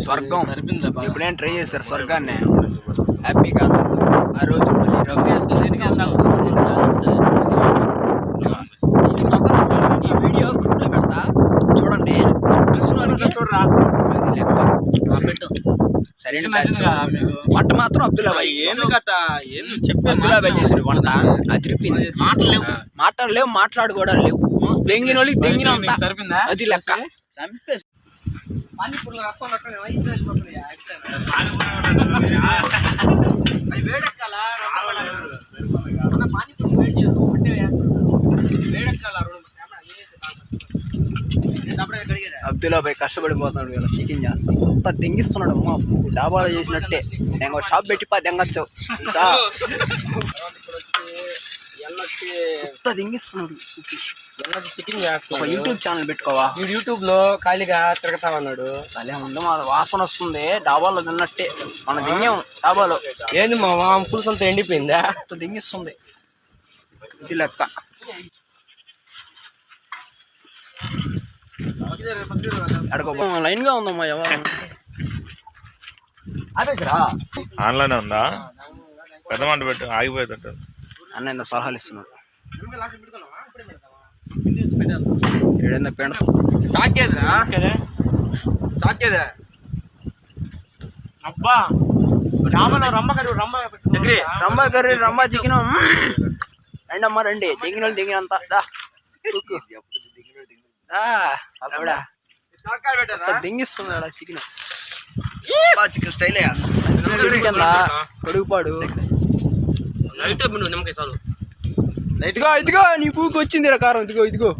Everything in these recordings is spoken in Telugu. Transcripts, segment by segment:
స్వర్గం. ఎప్పుడైనా ట్రై చేస్తారు స్వర్గాన్ని? హ్యాపీగా ఆ రోజు ఈ వీడియో గ్రూప్లో పెడతా. చూడండి. అది సరైన వంట మాత్రం అబ్దుల్లా బాయ్ ఏంది కట్ట ఏంది చెప్పే అబ్దుల్లా బాయ్ చేసాడు వంట. అదిరిపింది మాటలు లేవు. ఆ, మాటలు లేవు దెంగిన వాళ్ళకి దెంగిన అది లెక్క. పానీపూరిలో రసం అది వేడెక్కాలా? పానీపూరి వేడి ఒకటే వేడెక్కాలా? కష్టపడిపోతున్నాడు ఇలా చికెన్ చేస్తా. అంత దెంగిస్తున్నాడు అమ్మ. డాబాలో చేసినట్టే. నేను షాప్ పెట్టి పా దెంగచ్చు అంత దెంగిస్తున్నాడు. చికెన్ ఒక యూట్యూబ్ ఛానల్ పెట్టుకోవా? వీడు యూట్యూబ్లో ఖాళీగా తిరగతా ఉన్నాడు అదే ఉంది మా వాసన వస్తుంది. డాబాలో తిన్నట్టే. మన దింగాం డాబాలో. ఏంది మా మామ పులుసు అంతా ఎండిపోయిందా? దింగిస్తుంది. ఇది లెక్క. లైన్గా ఉందమ్మా ఎవరు ఆన్లైన్ ఉందా? పెద్ద మంట పెట్టు ఆగిపోయేటట్టు అన్న ఇంత సలహాలు ఇస్తున్నాడు. ఏడైందా పెండ. చాకేదిరా చాకేదా. అబ్బా రామలో రమ్మ కరు రమ్మ చక్రి రంబా కర్రీ రంబా చికెన్ రండి అమ్మా రండి. దిగిన వాళ్ళు దిగినంత. దా. కూకు. దా, ఆవిడ. అంత దింగిస్తుంది చికెన్? Chicken style. చికెన్ కొడుకుపాడు నిమ్మకాయ చాలు. ఇదిగో ఇదిగో నీ పూకి వచ్చింది ఈడ కారం. ఇదిగో ఇదిగో.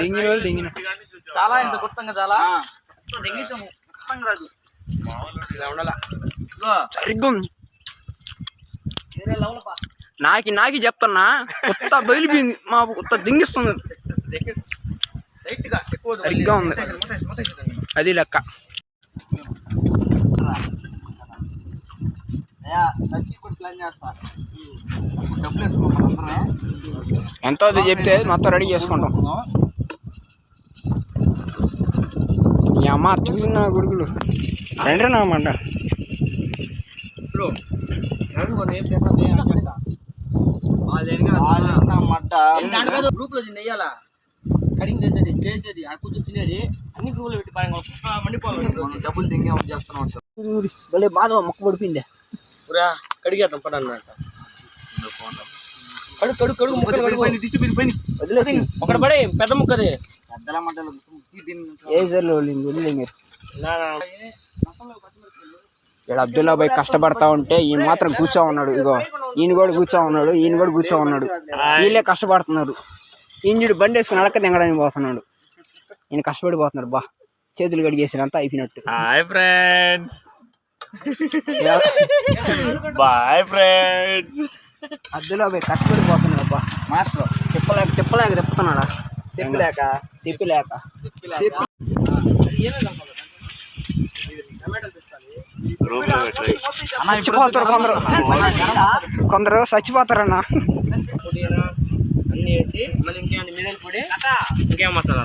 దింగిన వాళ్ళు దింగిన. చాలా ఇంత గుర్తంగా చాలా? సరిగ్గా నాకి నాకి చెప్తున్నా. కొత్త బయలుపోయింది మా కొత్త దింగిస్తుంది. సరిగ్గా ఉంది. అది లెక్క. ఎంత అది చెప్తే మొత్తం రెడీ చేసుకుంటాం. ఈ అమ్మ చూసిన గుడుగులు. రండి నా మంట గ్రూప్లో దీన్ని వెయ్యాలా కటింగ్ చేసేది చేసేది ఆ కూర్చొని తినేది అన్ని పెట్టి మండిపోవాలి డబ్బులు దింగే చేస్తున్నాం భలే బాధ మొక్క పడిపోయింది. పురా కడిగేద్దాం పడ ముక్కలు వదిలేసి. ఒకటి పడే పెద్ద ముక్కది పెద్దల మంటలు ఏ జర్లు వదిలేదు ఇక్కడ అబ్దుల్లా భాయ్ కష్టపడతా ఉంటే ఈయన మాత్రం కూర్చో ఉన్నాడు. ఇగో ఈయన కూడా కూర్చో ఉన్నాడు ఈయన కూడా కూర్చో ఉన్నాడు. వీళ్ళే కష్టపడుతున్నారు. ఈయన చూడు బండి వేసుకుని అడక్క దింగడానికి పోతున్నాడు. ఈయన కష్టపడిపోతున్నాడు. బా చేతులు కడిగేసినంత అయిపోయినట్టు. Hi friends. Bye friends. Abdullah భాయ్ కష్టపడిపోతున్నాడు బా మాస్టర్ తిప్పలేక తిప్పలేక తిప్పుతున్నాడా? తిప్పలేక తిప్పలేక. చచ్చిపోతారు కొందరు. కొందరు చచ్చిపోతారన్న. అన్ని వేసి మళ్ళీ ఇంకేమైనా మిరియాల పొడి? ఇంకేం మసాలా